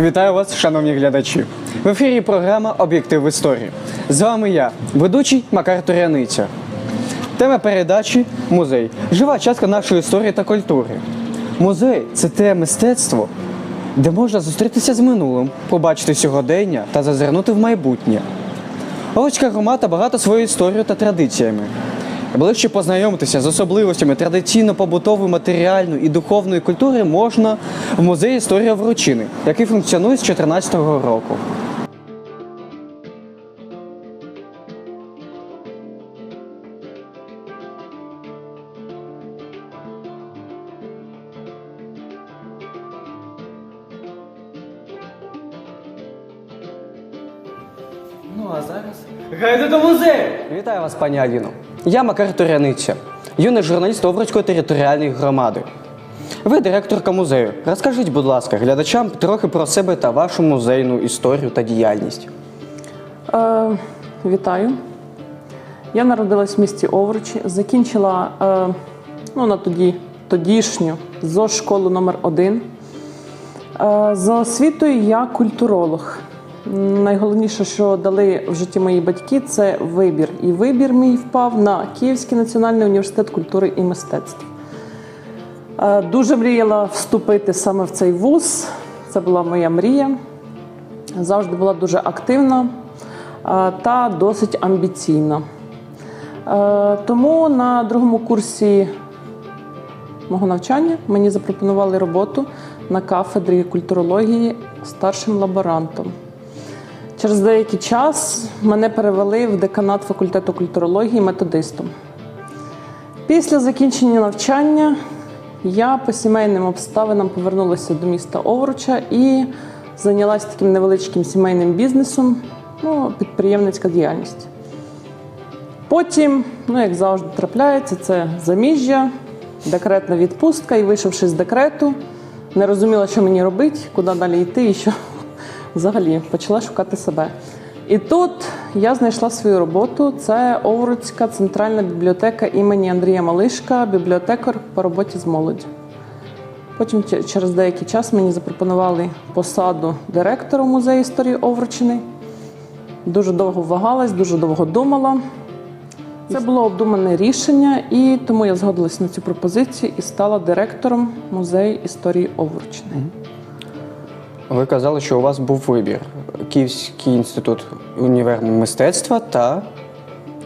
Вітаю вас, шановні глядачі. В ефірі програма Об'єктив історії. З вами я, ведучий Макар Туряниця. Тема передачі музей. Жива частка нашої історії та культури. Музей це те мистецтво, де можна зустрітися з минулим, побачити сьогодення та зазирнути в майбутнє. Галицька громада багата своєю історією та традиціями. Ближче познайомитися з особливостями традиційно-побутової, матеріальної і духовної культури можна в музеї Історія Вручини, який функціонує з 2014 року. Ну а зараз гайде до музею! Вітаю вас, пані Аліно. Я Макар Туряниця, юний журналіст Овруцької територіальної громади. Ви директорка музею. Розкажіть, будь ласка, глядачам трохи про себе та вашу музейну історію та діяльність. Е, вітаю. Я народилась в місті Овручі, закінчила е, ну, на тоді, тодішню ЗОЖ школу номер 1 Е, за освітою я культуролог. Найголовніше, що дали в житті мої батьки, це вибір. І вибір мій впав на Київський національний університет культури і мистецтв. Е, Дуже мріяла вступити саме в цей вуз. Це була моя мрія. Завжди була дуже активна е, та досить амбіційна. Е, Тому на другому курсі мого навчання мені запропонували роботу на кафедрі культурології старшим лаборантом. Через деякий час мене перевели в деканат факультету культурології методистом. Після закінчення навчання я по сімейним обставинам повернулася до міста Овруча і зайнялася таким невеличким сімейним бізнесом, ну, підприємницька діяльність. Потім, ну як завжди трапляється, це заміжжя, декретна відпустка, і вийшовши з декрету, не розуміла, що мені робити, куди далі йти і що взагалі почала шукати себе. І тут я знайшла свою роботу. Це Овруцька центральна бібліотека імені Андрія Малишка, бібліотекар по роботі з молоддю. Потім через деякий час мені запропонували посаду директора музею історії Овручини. Дуже довго вагалась, дуже довго думала. Це було обдумане рішення, і тому я згодилась на цю пропозицію і стала директором музею історії Овручини. Ви казали, що у вас був вибір: Київський інститут універ мистецтва та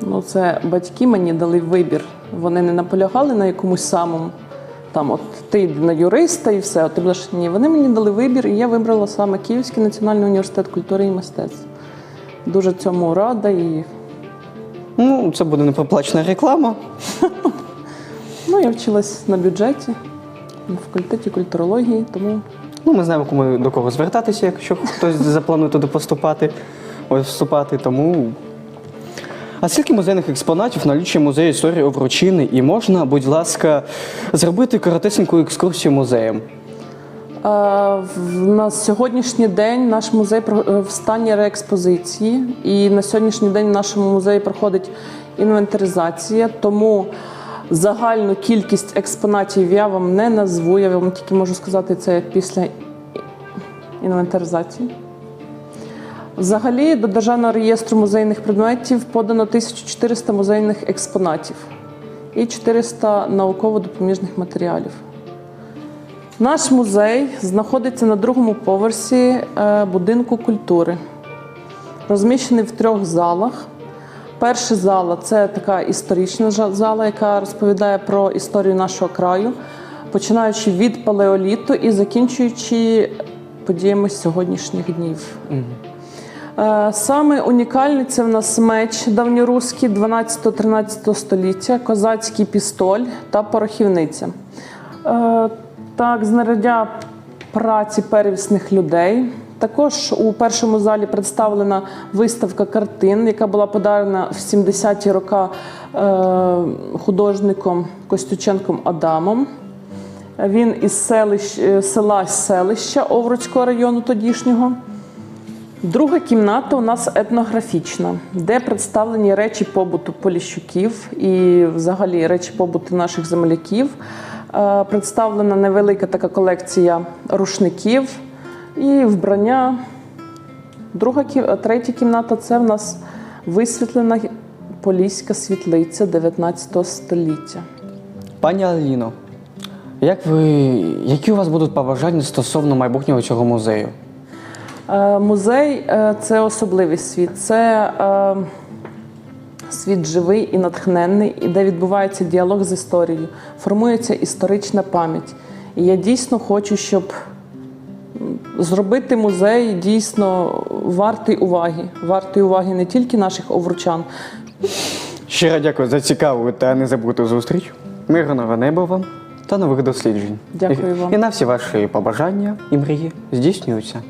Ну, це батьки мені дали вибір. Вони не наполягали на якомусь самому. Там, от ти йди на юриста і все, от ти будеш ні. Вони мені дали вибір, і я вибрала саме Київський національний університет культури і мистецтв. Дуже цьому рада і ну, це буде непроплачена реклама. ну, я вчилась на бюджеті на факультеті культурології, тому Ну, ми знаємо, кому до кого звертатися, якщо хтось запланує туди поступати, вступати. Тому. А скільки музейних експонатів налічує музей історії Овручини? І можна, будь ласка, зробити коротесеньку екскурсію музеєм? Е, На сьогоднішній день наш музей е, в стані реекспозиції, і на сьогоднішній день в нашому музеї проходить інвентаризація. Тому загальну кількість експонатів я вам не назву. Я вам тільки можу сказати це після інвентаризації. Взагалі до Державного реєстру музейних предметів подано 1400 музейних експонатів і 400 науково-допоміжних матеріалів. Наш музей знаходиться на другому поверсі е, будинку культури, розміщений в трьох залах. Перша зала це така історична зала, яка розповідає про історію нашого краю, починаючи від палеоліту і закінчуючи подіями сьогоднішніх днів. Е, Саме унікальний це в нас меч давньоруський 12-13 століття, козацький пістоль та порохівниця. Е, Так, знаряддя праці первісних людей. Також у першому залі представлена виставка картин, яка була подарена в 70-ті роки е, художником Костюченком Адамом. Він із селищ, е, села селища Овруцького району тодішнього. Друга кімната у нас етнографічна, де представлені речі побуту поліщуків і взагалі речі побуту наших земляків. Е, Представлена невелика така колекція рушників, І вбрання. Друга кі- третя кімната це в нас висвітлена поліська світлиця 19 століття. Пані Аліно, як ви, які у вас будуть побажання стосовно майбутнього цього музею? Е, Музей е, це особливий світ. Це е, світ живий і натхненний, і де відбувається діалог з історією, формується історична пам'ять. І я дійсно хочу, щоб зробити музей дійсно вартий уваги, вартий уваги не тільки наших овручан, Щиро дякую за цікаву та незабуту зустріч. Мирного неба вам та нових досліджень. Дякую І- вам. І на всі ваші побажання і мрії здійснюються.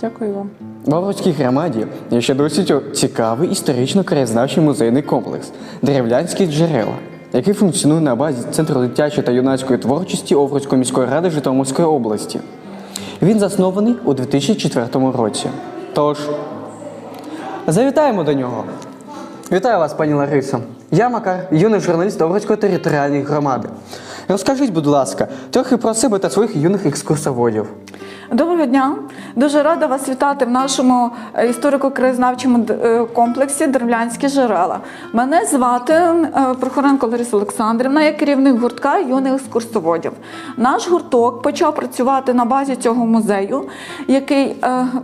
Дякую вам. В Овруцькій громаді є ще досить цікавий історично-краєзнавчий музейний комплекс Деревлянські джерела, який функціонує на базі Центру дитячої та юнацької творчості Овруцької міської ради Житомирської області. Він заснований у 2004 році. Тож, завітаємо до нього. Вітаю вас, пані Ларисо. Я Макар, юний журналіст Овруцької територіальної громади. Розкажіть, будь ласка, трохи про себе та своїх юних екскурсоводів. Доброго дня. Дуже рада вас вітати в нашому е, історико-краєзнавчому е, комплексі Деревлянські джерела. Мене звати е, Прохоренко Лариса Олександрівна, я керівник гуртка юних екскурсоводів. Наш гурток почав працювати на базі цього музею, який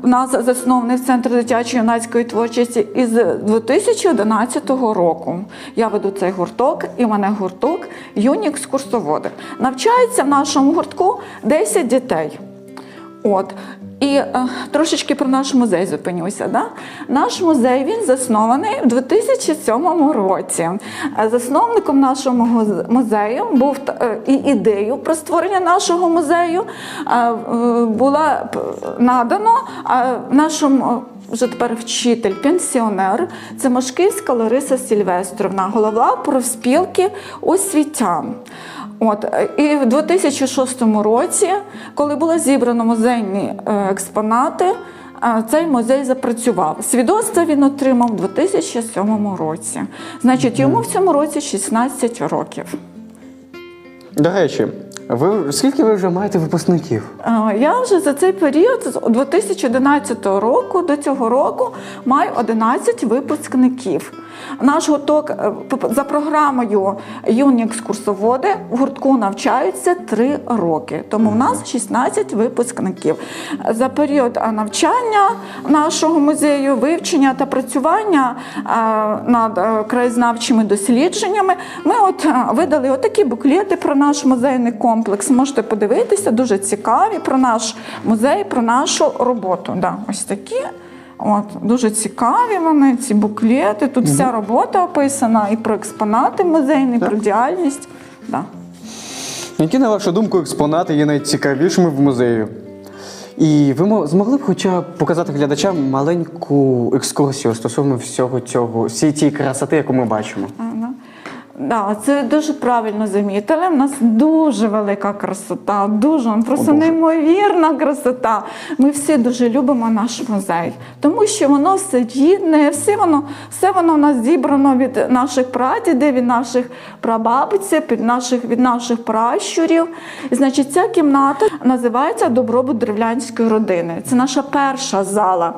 в нас заснований в Центрі дитячої юнацької творчості із 2011 року. Я веду цей гурток, і в мене гурток юні екскурсоводи. Навчається в нашому гуртку 10 дітей. От. І е, трошечки про наш музей зупинюся. Да? Наш музей він заснований в 2007 році. Е, Засновником нашого музею був е, і ідею про створення нашого музею е, була надано е, нашому. Вже тепер вчитель, пенсіонер, це Машківська Лариса Сільвестровна, голова профспілки освітян. От е, і в 2006 році, коли було зібрано музейні е, експонати, е, цей музей запрацював. Свідоцтво він отримав у 2007 році. Значить, йому в цьому році 16 років. До речі, ви скільки ви вже маєте випускників? Я вже за цей період з 2011 року до цього року маю 11 випускників. Наш гурток е, за програмою юні екскурсоводи в гуртку навчаються 3 роки, тому в нас 16 випускників. За період навчання нашого музею, вивчення та працювання над е, краєзнавчими дослідженнями, ми от е, видали отакі буклети про наш музейний комплекс. Можете подивитися, дуже цікаві про наш музей, про нашу роботу. Да, ось такі. От, дуже цікаві вони, ці буклети. Тут вся робота описана і про експонати музейні, про діяльність. Да. Які, на вашу думку, експонати є найцікавішими в музеї? І ви змогли б хоча б показати глядачам маленьку екскурсію стосовно всього цього, всієї цієї красоти, яку ми бачимо? Да, це дуже правильно замітили. У нас дуже велика красота, дуже просто неймовірна красота. Ми всі дуже любимо наш музей, тому що воно все рідне, все воно, все воно у нас зібрано від наших прадідів, від наших прабабців, від наших, від наших пращурів. І, значить, ця кімната називається Добробут древлянської родини. Це наша перша зала.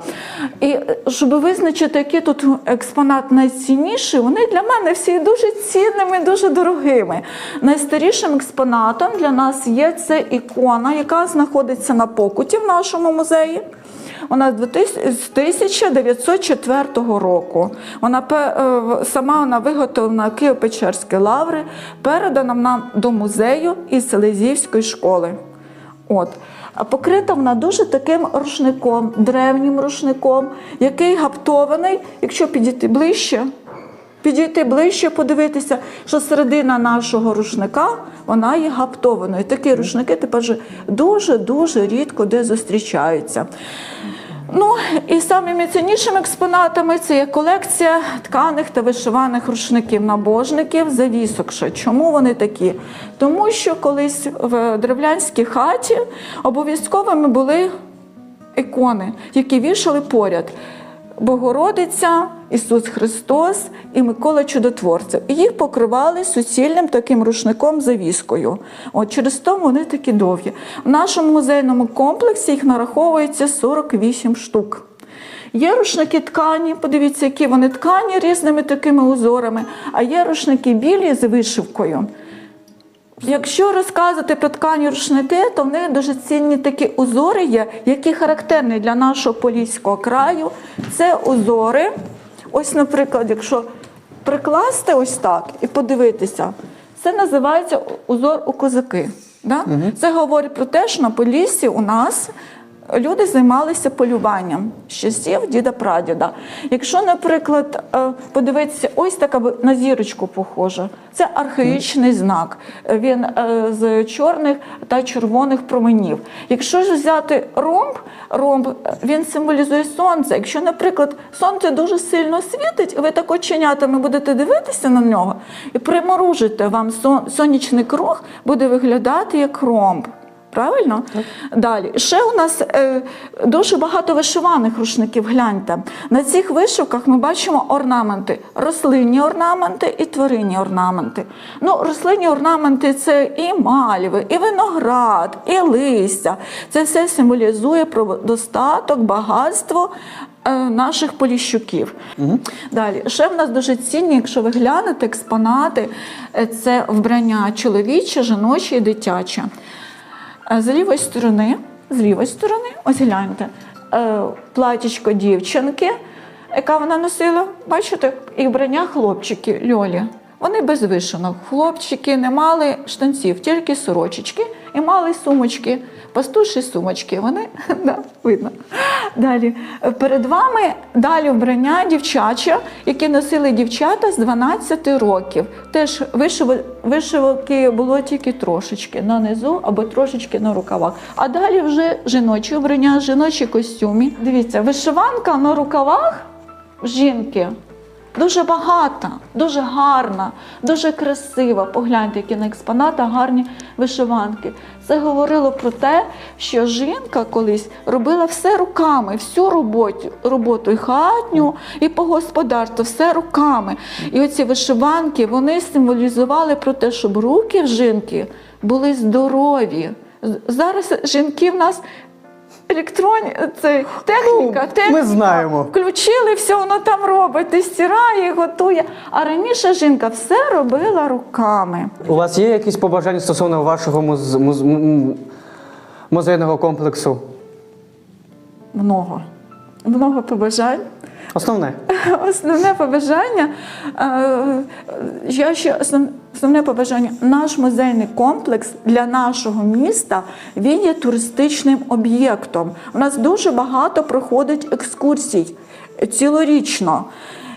І е, щоб визначити, який тут експонат найцінніший, вони для мене всі дуже цінними, дуже дорогими. Найстарішим експонатом для нас є це ікона, яка знаходиться на покуті в нашому музеї. Вона з 1904 року. Вона е, сама вона виготовлена Києво-Печерської лаври, передана нам до музею із Селезівської школи. От. Покрита вона дуже таким рушником, древнім рушником, який гаптований, якщо підійти ближче, підійти ближче, подивитися, що середина нашого рушника вона є гаптованою. Такі рушники тепер дуже-дуже рідко де зустрічаються. Ну і самими ціннішими експонатами це є колекція тканих та вишиваних рушників набожників завісок. Чому вони такі? Тому що колись в древлянській хаті обов'язковими були ікони, які вішали поряд. Богородиця, Ісус Христос і Микола Чудотворцев. І їх покривали суцільним таким рушником завіскою. От через то вони такі довгі. В нашому музейному комплексі їх нараховується 48 штук. Є рушники ткані, подивіться, які вони ткані різними такими узорами, а є рушники білі з вишивкою. Якщо розказувати про ткані рушники, то в них дуже цінні такі узори є, які характерні для нашого поліського краю. Це узори. Ось, наприклад, якщо прикласти ось так і подивитися, це називається узор у козаки. Да? Це говорить про те, що на Поліссі у нас люди займалися полювням з часів діда-прадіда. Якщо, наприклад, е, подивитися, ось така на зірочку похожа, це архаїчний знак. Він е, з чорних та червоних променів. Якщо ж взяти ромб, ромб е, він символізує сонце. Якщо, наприклад, сонце дуже сильно світить, ви так оченятами будете дивитися на нього і приморужите, вам сон- сонячний круг буде виглядати як ромб. Правильно? Далі. Ще у нас е, дуже багато вишиваних рушників. Гляньте. На цих вишивках ми бачимо орнаменти, рослинні орнаменти і тваринні орнаменти. Ну, рослинні орнаменти це і мальви, і виноград, і листя. Це все символізує про достаток, багатство е, наших поліщуків. Далі, ще в нас дуже цінні, якщо ви глянете експонати, е, це вбрання чоловіче, жіноче і дитяче. Е, З лівої сторони, з лівої сторони, ось гляньте, е, платічко дівчинки, яка вона носила, бачите, і вбрання хлопчики Льолі. Вони без вишинок. Хлопчики не мали штанців, тільки сорочечки і мали сумочки, пастуші сумочки. Вони да, видно. Далі перед вами далі вбрання дівчаче, які носили дівчата з 12 років. Теж вишив- вишивки було тільки трошечки на низу або трошечки на рукавах. А далі вже жіночі вбрання, жіночі костюмі. Дивіться, вишиванка на рукавах жінки. Дуже багата, дуже гарна, дуже красива. Погляньте, які на експонатах гарні вишиванки. Це говорило про те, що жінка колись робила все руками, всю роботу, роботу і хатню, і по господарству, все руками. І оці вишиванки вони символізували про те, щоб руки в жінки були здорові. Зараз жінки в нас електронні, це техніка, Ну, техніка. ми знаємо. Включили, все воно там робить, і стирає, і готує. А раніше жінка все робила руками. У вас є якісь побажання стосовно вашого муз... муз... музейного комплексу? Много. Много побажань. Основне. Основне побажання, е, я ще основ- основне побажання, наш музейний комплекс для нашого міста він є туристичним об'єктом. У нас дуже багато проходить екскурсій цілорічно.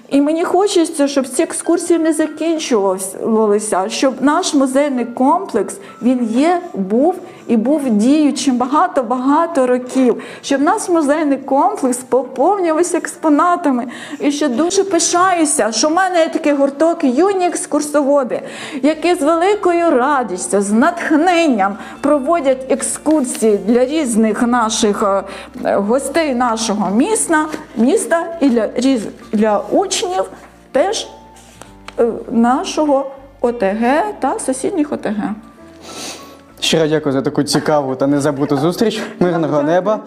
І мені хочеться, щоб ці екскурсії не закінчувалися, щоб наш музейний комплекс він є, був і був діючим багато-багато років, щоб наш музейний комплекс поповнювався експонатами. І ще дуже пишаюся, що в мене є такий гурток юні екскурсоводи, які з великою радістю, з натхненням проводять екскурсії для різних наших е, гостей нашого міста, міста і для, для учнів теж е, нашого ОТГ та сусідніх ОТГ. Щиро дякую за таку цікаву та незабуту зустріч, мирного неба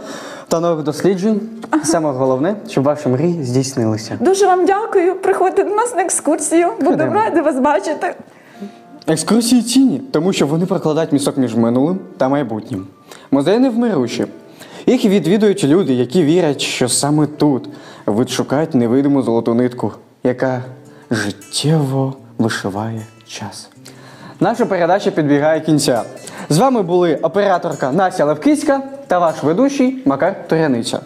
та нових досліджень. Саме головне, щоб ваші мрії здійснилися. Дуже вам дякую. Приходьте до нас на екскурсію. Буду Ходимо. рада вас бачити. Екскурсії цінні, тому що вони прокладають місток між минулим та майбутнім. Музеї невмирущі. Їх відвідують люди, які вірять, що саме тут відшукають невидиму золоту нитку, яка життєво вишиває час. Наша передача підбігає кінця. З вами були операторка Настя Левкицька та ваш ведучий Макар Торяниця.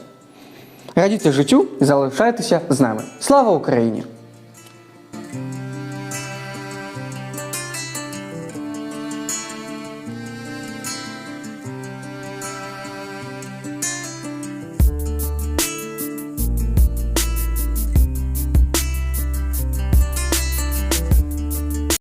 Радіться життю і залишайтеся з нами. Слава Україні!